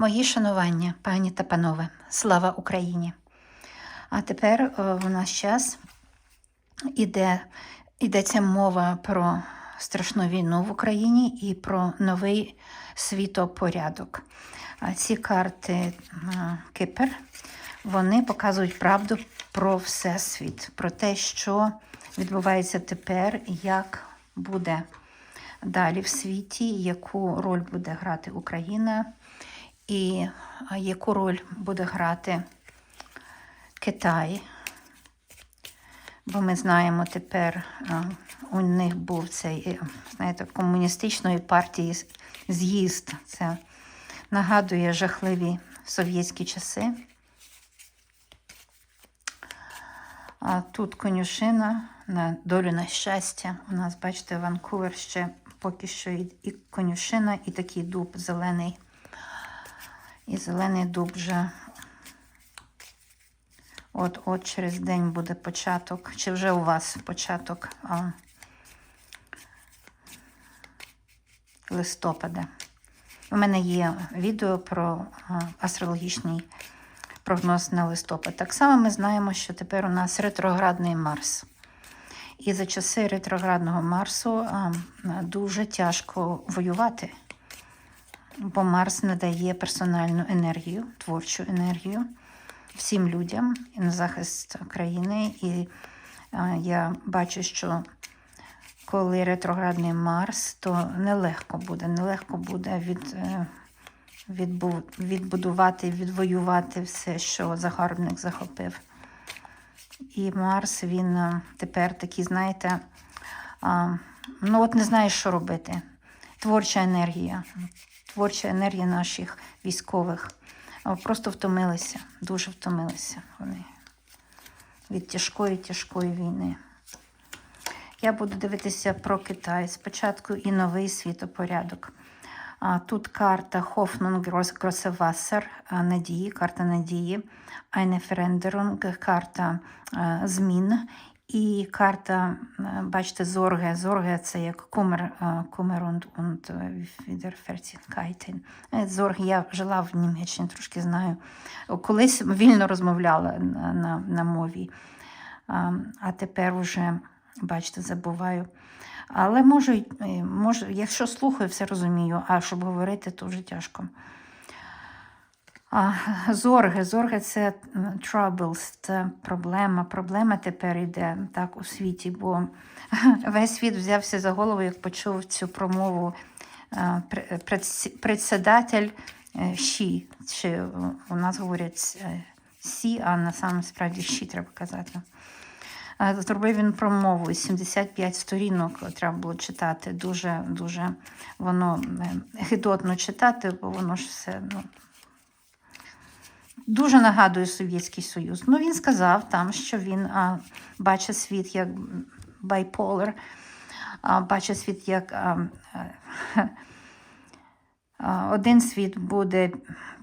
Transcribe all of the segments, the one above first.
Мої шанування, пані та панове, слава Україні! А тепер е, у нас час іде, йдеться мова про страшну війну в Україні і про новий світопорядок. Ці карти е, Кипр вони показують правду про всесвіт, про те, що відбувається тепер, як буде далі в світі, яку роль буде грати Україна і яку роль буде грати Китай. Бо ми знаємо тепер, у них був цей, е, знаєте, комуністичної партії з'їзд. Це нагадує жахливі совєтські часи. А тут конюшина на долю на щастя. У нас, бачите, Ванкувер ще поки що і, і конюшина, і такий дуб зелений. І зелений дуб вже от-от через день буде початок. Чи вже у вас початок а, листопада? У мене є відео про астрологічний прогноз на листопад. Так само ми знаємо, що тепер у нас ретроградний Марс. І за часи ретроградного Марсу а, дуже тяжко воювати, бо Марс надає персональну енергію, творчу енергію всім людям на захист країни. І а, я бачу, що коли ретроградний Марс, то нелегко буде, нелегко буде від, е, відбу, відбудувати, відвоювати все, що загарбник захопив. І Марс, він е, тепер такий, знаєте, ну от не знає, що робити. Творча енергія, творча енергія наших військових. Просто втомилися, дуже втомилися вони від тяжкої, тяжкої війни. Я буду дивитися про Китай спочатку і новий світопорядок. Тут карта Grossewasser а, надії, карта надії, Veränderung, карта змін і карта, бачите, Зорге. Зорге це як Kummer, а, Kummer und, und Wiederfertigkeiten. Е, Зорг, я жила в Німеччині, трошки знаю. Колись вільно розмовляла на, на, на мові, а, а тепер уже, бачите, забуваю. Але можу, е, можу, якщо слухаю, все розумію, а щоб говорити, то вже тяжко. Зорги. Зорги це troubles, це проблема. Проблема тепер йде так у світі, бо весь світ взявся за голову, як почув цю промову е, пре- предс- председатель е, Ші. Чи е, у нас говорять е, Сі, а на самом справді Ші треба казати. Зробив він промову, 75 сторінок треба було читати. Дуже, дуже воно е, гидотно читати, бо воно ж все ну, дуже нагадує Совєтський Союз. Ну, він сказав там, що він а, бачить світ як байполер, а, бачить світ як а, а, один світ буде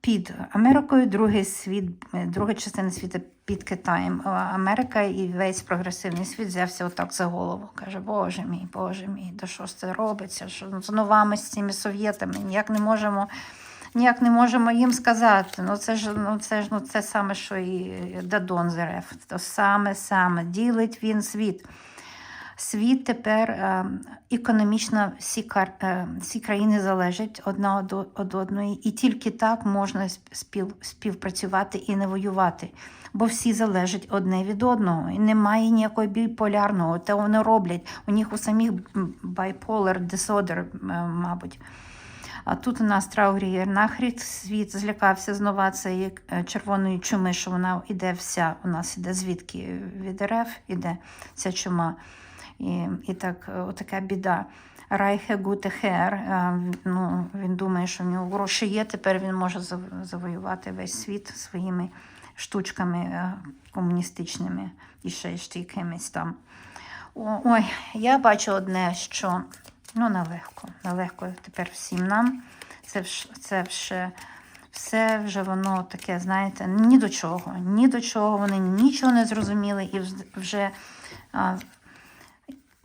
під Америкою, другий світ, друга частина світу під Китаєм. Америка і весь прогресивний світ взявся отак за голову. Каже, Боже мій, Боже мій, да що це робиться? Що знову ми з цими совєтами? Ніяк не можемо. Ніяк не можемо їм сказати. Ну це ж ну це ж ну це саме, що і Дадон з То саме саме ділить він світ. Світ тепер е, економічно всі, е, всі країни залежать одна од, од одної, і тільки так можна спів, співпрацювати і не воювати. Бо всі залежать одне від одного. І немає ніякого біполярного. Те вони роблять. У них у самих bipolar disorder, мабуть. А тут у нас траугрієр нахрід, світ злякався знову цієї е, червоної чуми, що вона йде вся, у нас іде звідки від РФ іде ця чума. І, і так, е, отака біда. Райхе Гуте Хер, е, ну, він думає, що в нього гроші є, тепер він може завоювати весь світ своїми штучками комуністичними і ще якимись там. Ой, я бачу одне, що ну нелегко, нелегко тепер всім нам. Це, це вже все вже воно таке, знаєте, ні до чого, ні до чого. Вони нічого не зрозуміли і вже а,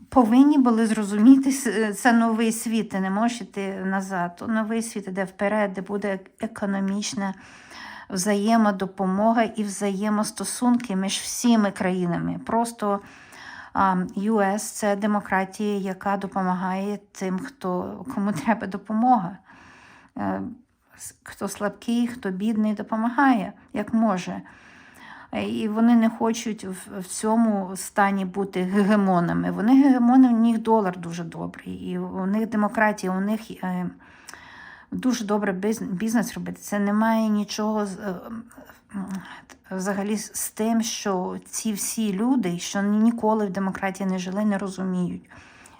повинні були зрозуміти, це новий світ, ти не можеш йти назад. Новий світ іде вперед, де буде економічна взаємодопомога і взаємостосунки між всіми країнами. Просто US – це демократія, яка допомагає тим, хто, кому треба допомога. Е, Хто слабкий, хто бідний, допомагає, як може. Е, І вони не хочуть в, цьому стані бути гегемонами. Вони гегемони, у них долар дуже добрий, і у них демократія, у них е, дуже добре бізнес робити. Це немає нічого з- е, взагалі з тим, що ці всі люди, що ніколи в демократії не жили, не розуміють.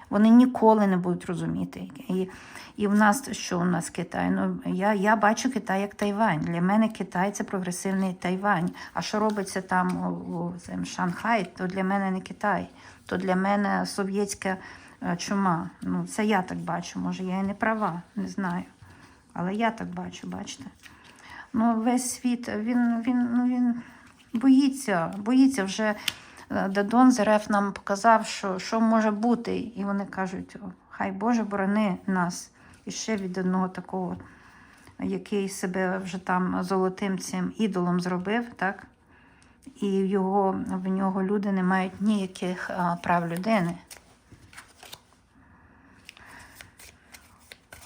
Вони ніколи не будуть розуміти. І, і в нас що у нас Китай? Ну я, я бачу Китай як Тайвань. Для мене Китай це прогресивний Тайвань. А що робиться там у, у цим Шанхай, то для мене не Китай, то для мене совєтська е, чума. Ну, це я так бачу. Може, я і не права, не знаю. Але я так бачу, бачите. Ну, весь світ, він, він, ну, він боїться, боїться вже. е, Дадон з нам показав, що, що може бути. І вони кажуть, хай Боже борони нас. І ще від одного такого, який себе вже там золотим цим ідолом зробив, так? І його, в нього люди не мають ніяких прав людини.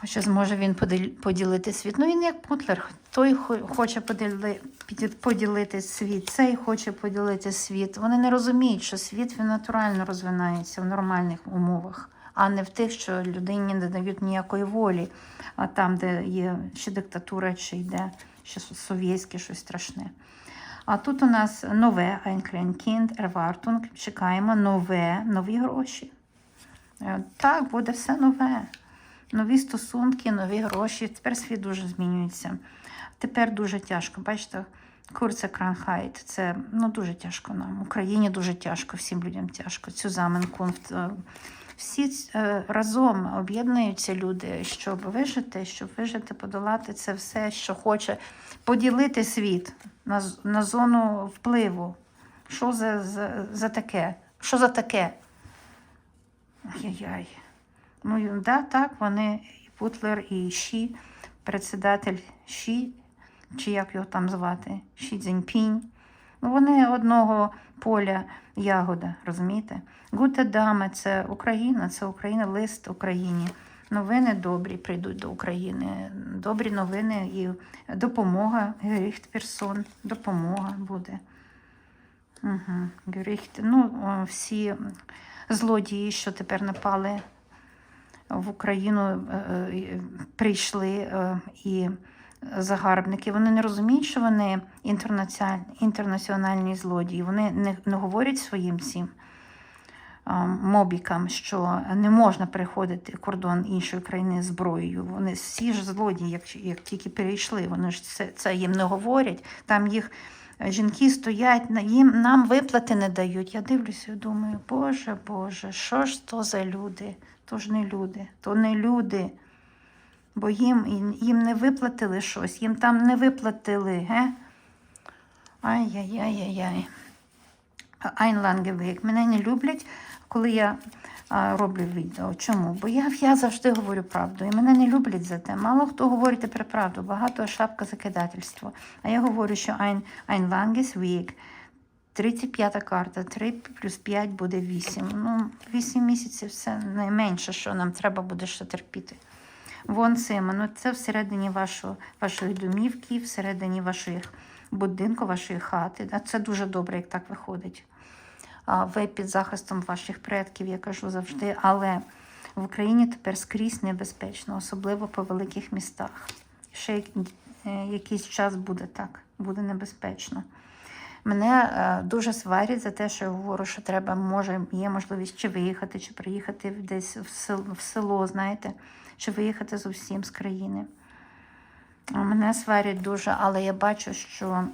Хоча зможе він поділити світ. Ну він як Путлер. Той хоче поділи, поділити світ, цей хоче поділити світ. Вони не розуміють, що світ він натурально розвинається в нормальних умовах, а не в тих, що людині не дають ніякої волі, а там, де є чи диктатура, чи йде ще совєтське щось страшне. А тут у нас нове Айнкренкінд, Ервартунг. Чекаємо нове, нові гроші. Е, Так, буде все нове. Нові стосунки, нові гроші. Тепер світ дуже змінюється. Тепер дуже тяжко. Бачите, Курця Кранхайт. Це ну, дуже тяжко нам. Україні дуже тяжко, всім людям тяжко. Цю заменкунфт. Всі е, разом об'єднуються люди, щоб вижити, щоб вижити, подолати це все, що хоче поділити світ на, на зону впливу. Що за, за, за таке? Що за таке? Ай-яй-яй. Ну, да, так, вони і Путлер, і Ші, председатель Ші, чи як його там звати, Ші Цзіньпінь. Ну, вони одного поля ягода, розумієте? Гуте даме це Україна, це Україна, лист Україні. Новини добрі прийдуть до України. Добрі новини і допомога, Геріхт Персон, допомога буде. Угу. Геріхт, ну, всі злодії, що тепер напали в Україну, е, е, прийшли е, і загарбники. Вони не розуміють, що вони інтернаціональні, злодії. Вони не, говорять своїм цим мобікам, що не можна переходити кордон іншої країни зброєю. Вони всі ж злодії, як, як тільки перейшли, вони ж це, це їм не говорять. Там їх жінки стоять, їм нам виплати не дають. Я дивлюся і думаю, Боже, Боже, що ж то за люди? То ж не люди, то не люди. Бо їм, їм не виплатили щось, їм там не виплатили, ге? Ай-яй-яй-яй-яй. Айнлангевик. Мене не люблять, коли я а, роблю відео. Чому? Бо я, я завжди говорю правду, і мене не люблять за те. Мало хто говорить тепер правду, багато шапка закидательство. А я говорю, що Ein, Einlanges Weg, 35 карта, 3 плюс 5 буде 8. Ну, 8 місяців це найменше, що нам треба буде ще терпіти. Вон цим, ну це всередині вашого, вашої домівки, всередині вашої будинку, вашої хати. Це дуже добре, як так виходить. Ви під захистом ваших предків, я кажу завжди. Але в Україні тепер скрізь небезпечно, особливо по великих містах. Ще е, якийсь час буде так, буде небезпечно. Мене е, дуже сварять за те, що я говорю, що треба, може, є можливість чи виїхати, чи приїхати десь в село, в село, знаєте, чи виїхати зовсім з країни. Мене сварять дуже, але я бачу, що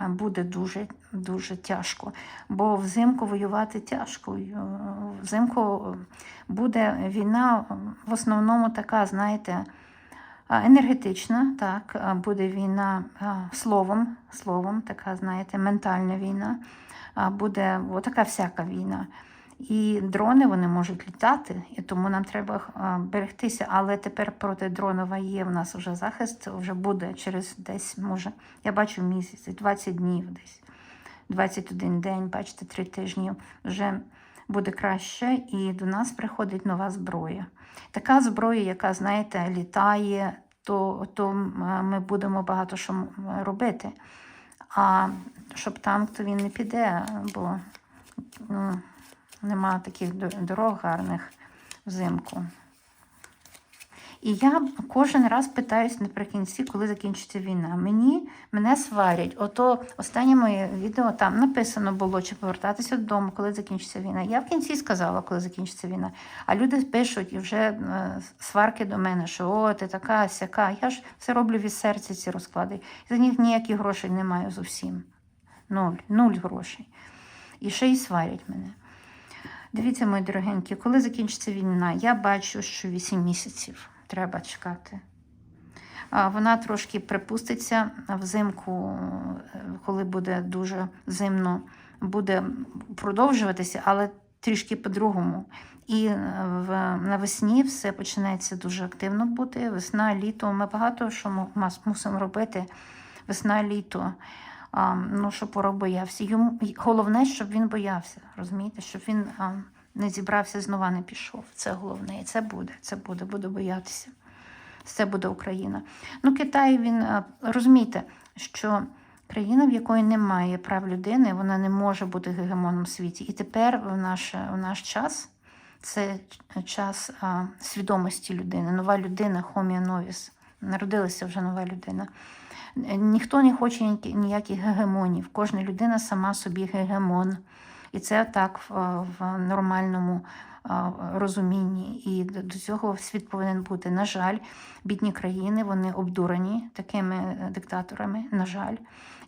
е, буде дуже, дуже тяжко. Бо взимку воювати тяжко. Е, Взимку буде війна в основному така, знаєте, Енергетична, так, буде війна словом, словом, така, знаєте, ментальна війна, буде така всяка війна. І дрони вони можуть літати, і тому нам треба берегтися. Але тепер проти дронова є в нас вже захист, вже буде через десь, може, я бачу місяць, 20 днів десь, 21 день, бачите, 3 тижні вже буде краще, і до нас приходить нова зброя. Така зброя, яка, знаєте, літає, то, то ми будемо багато що робити. А щоб танк, то він не піде, бо ну, нема таких дорог гарних взимку. І я кожен раз питаюсь наприкінці, коли закінчиться війна. Мені мене сварять. Ото останнє моє відео там написано було, чи повертатися додому, коли закінчиться війна. Я в кінці сказала, коли закінчиться війна. А люди пишуть і вже е, сварки до мене, що о, ти така, сяка. Я ж все роблю від серця ці розклади. За них ніяких грошей не маю зовсім. Нуль, нуль грошей. І ще й сварять мене. Дивіться, мої дорогенькі, коли закінчиться війна, я бачу, що 8 місяців треба чекати. Вона трошки припуститься взимку, коли буде дуже зимно, буде продовжуватися, але трішки по-другому. І е, в, навесні все починається дуже активно бути. Весна, літо. Ми багато що му- мусимо робити. Весна, літо. А, ну, щоб ворог боявся. Головне, щоб він боявся, розумієте, щоб він а, не зібрався, знова не пішов. Це головне. І це буде. Це буде, буде боятися. Це буде Україна. Ну, Китай, він а, розумієте, що країна, в якої немає прав людини, вона не може бути гегемоном в світі. І тепер в наш, в наш час це час а, свідомості людини, нова людина, Homo novus. Народилася вже нова людина. Ніхто не хоче ніяких гегемонів. Кожна людина сама собі гегемон. І це так в, нормальному розумінні. І до до цього світ повинен бути. На жаль, бідні країни вони обдурені такими е, диктаторами. На жаль.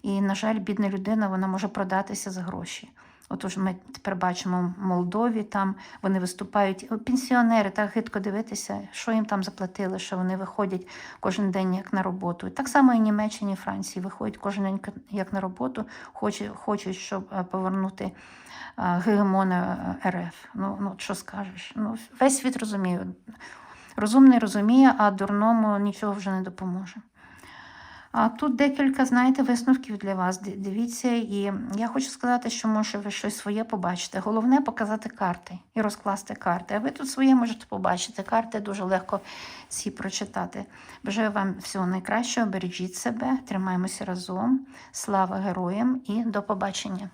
І, на жаль, бідна людина вона може продатися за гроші. Отож, ми тепер бачимо в Молдові, там вони виступають. Пенсіонери, так гидко дивитися, що їм там заплатили, що вони виходять кожен день як на роботу. Так само і Німеччині, і Франції виходять кожен день як на роботу, хочуть, хочуть щоб е, повернути е, гегемона е, РФ. Ну, ну що скажеш? Ну, весь світ розуміє. Розумний розуміє, а дурному нічого вже не допоможе. Тут декілька, знаєте, висновків для вас. Дивіться, і я хочу сказати, що може ви щось своє побачите. Головне показати карти і розкласти карти. А ви тут своє можете побачити. Карти дуже легко ці прочитати. Бажаю вам всього найкращого, бережіть себе, тримаємося разом. Слава героям і до побачення!